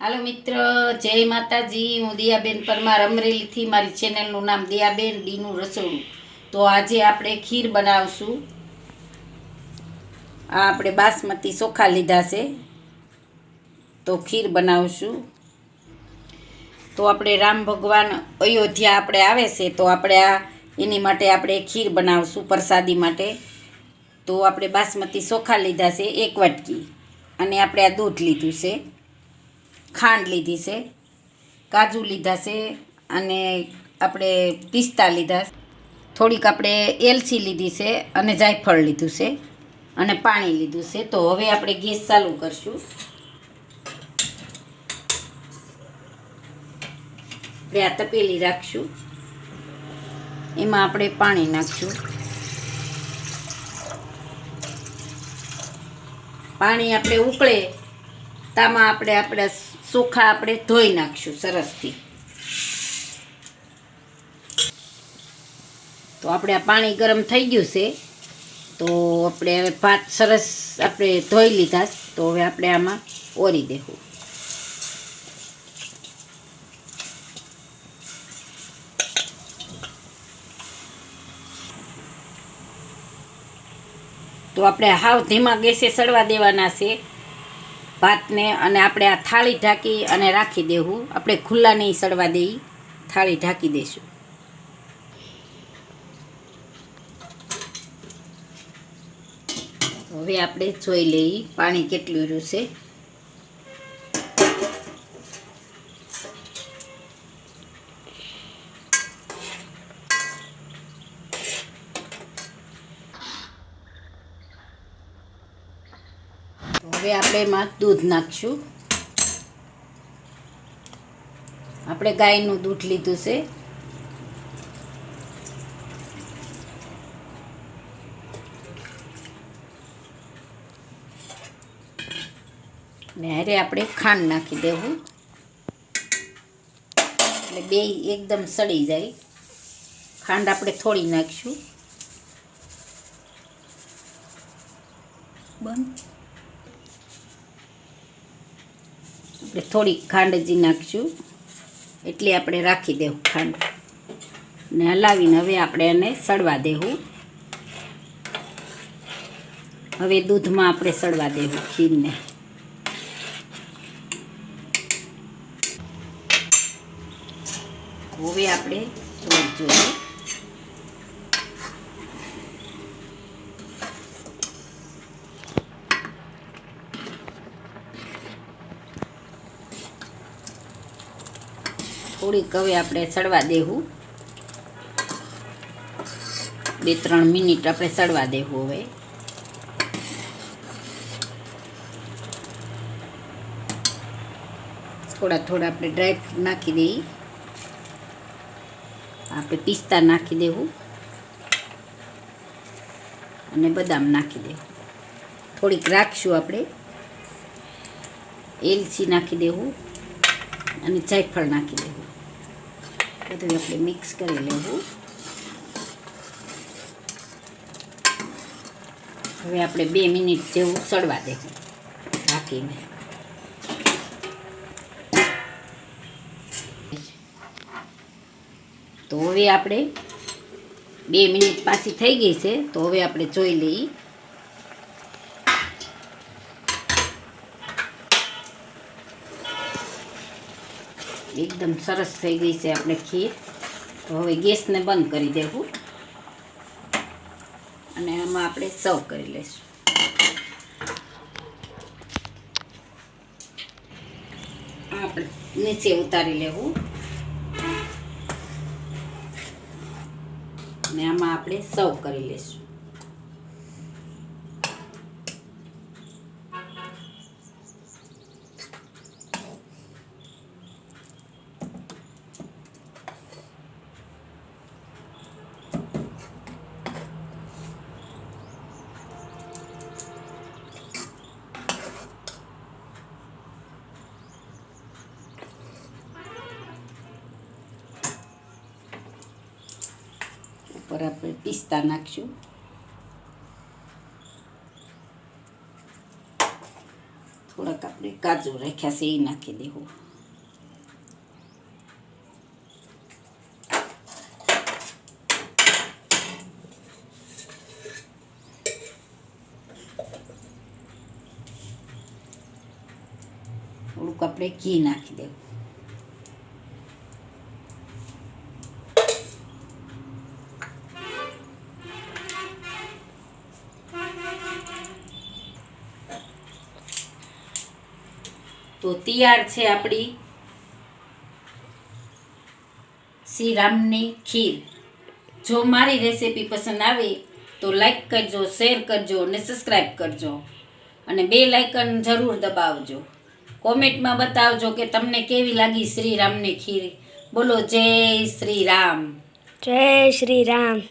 હાલો મિત્ર, જય માતાજી. હું દિયાબેન પરમાર અમરેલીથી. મારી ચેનલનું નામ દિયાબેન ડીનું રસોડું. તો આજે આપણે ખીર બનાવશું. આ આપણે બાસમતી ચોખા લીધા છે. તો ખીર બનાવશું. તો આપણે રામ ભગવાન અયોધ્યા આપણે આવે છે, તો આપણે આ એની માટે આપણે ખીર બનાવશું પ્રસાદી માટે. તો આપણે બાસમતી ચોખા લીધા છે, એક વાટકી. અને આપણે આ દૂધ લીધું છે. ખાંડ લીધી છે, કાજુ લીધા છે અને આપણે પિસ્તા લીધા થોડીક આપણે એલચી લીધી છે અને જાયફળ લીધું છે અને પાણી લીધું છે. તો હવે આપણે ગેસ ચાલુ કરશું. આપણે આ તપેલી રાખશું. એમાં આપણે પાણી નાખશું. પાણી આપણે ઉકળે, તામાં આપણે આપણે ચોખા આપણે ધોઈ નાખશું સરસથી. તો આપણે આ પાણી ગરમ થઈ ગયું છે. તો આપણે હવે ભાત સરસ આપણે ધોઈ લીધા તો હવે આપણે આમાં ઓરી દેવું. તો આપણે હાવ ધીમા ગેસે સડવા દેવાના છે. ભાતને અને આપણે આ થાળી ઢાંકી અને રાખી દેવું. આપણે ખુલ્લા નહીં સડવા દઈ. થાળી ઢાંકી દઈશું હવે આપણે જોઈ લઈ પાણી કેટલું રહ્યું છે. હવે આપણે એમાં દૂધ નાખશું. આપણે ગાયનું દૂધ લીધું છે. ને હારે આપણે ખાંડ નાખી દેવું. એટલે બે એકદમ સડી જાય. ખાંડ આપણે થોડી નાખીશું. બંધ. આપણે થોડીક ખાંડ હજી નાખશું. એટલે આપણે રાખી દેવું ખાંડ. ને હલાવીને હવે આપણે એને સડવા દેવું. હવે દૂધમાં આપણે સડવા દેવું ખીરને. હવે આપણે જોઈ જોઈએ થોડીક હવે આપણે સડવા દેવું. બે, ત્રણ મિનિટ આપણે સડવા દેવું હવે. થોડા થોડા આપણે ડ્રાય નાખી દઈએ. આપણે પિસ્તા નાખી દેવું. અને બદામ નાખી દેવું. થોડીક રાખશું આપણે. એલચી નાખી દેવું. અને જાયફળ નાખી દેવું. બધું આપણે મિક્સ કરી લેવું. હવે આપણે બે મિનિટ જેવું સડવા દેવું ઢાંકીને. તો હવે આપણે બે મિનિટ પાછી થઈ ગઈ છે, તો હવે આપણે જોઈ લઈએ. એકદમ સરસ થઈ ગઈ છે આપણે ખીર. તો હવે ગેસને બંધ કરી દેવું. અને આમાં આપણે સર્વ કરી લઈશું. આપણે નીચે ઉતારી લેવું. અને આમાં આપણે સર્વ કરી લઈશું. ઉપર આપણે પિસ્તા નાખશું થોડાક આપણે કાજુ રાખ્યા છે એ નાખી દેવું થોડુંક આપણે ઘી નાખી દેવું તો તૈયાર છે આપણી શ્રીરામની ખીર. જો મારી રેસીપી પસંદ આવે તો લાઈક કરજો, શેર કરજો અને સબસ્ક્રાઈબ કરજો. અને બે લાઇકન જરૂર દબાવજો. કોમેન્ટમાં બતાવજો કે તમને કેવી લાગી શ્રીરામની ખીર. બોલો, જય શ્રી રામ જય શ્રી રામ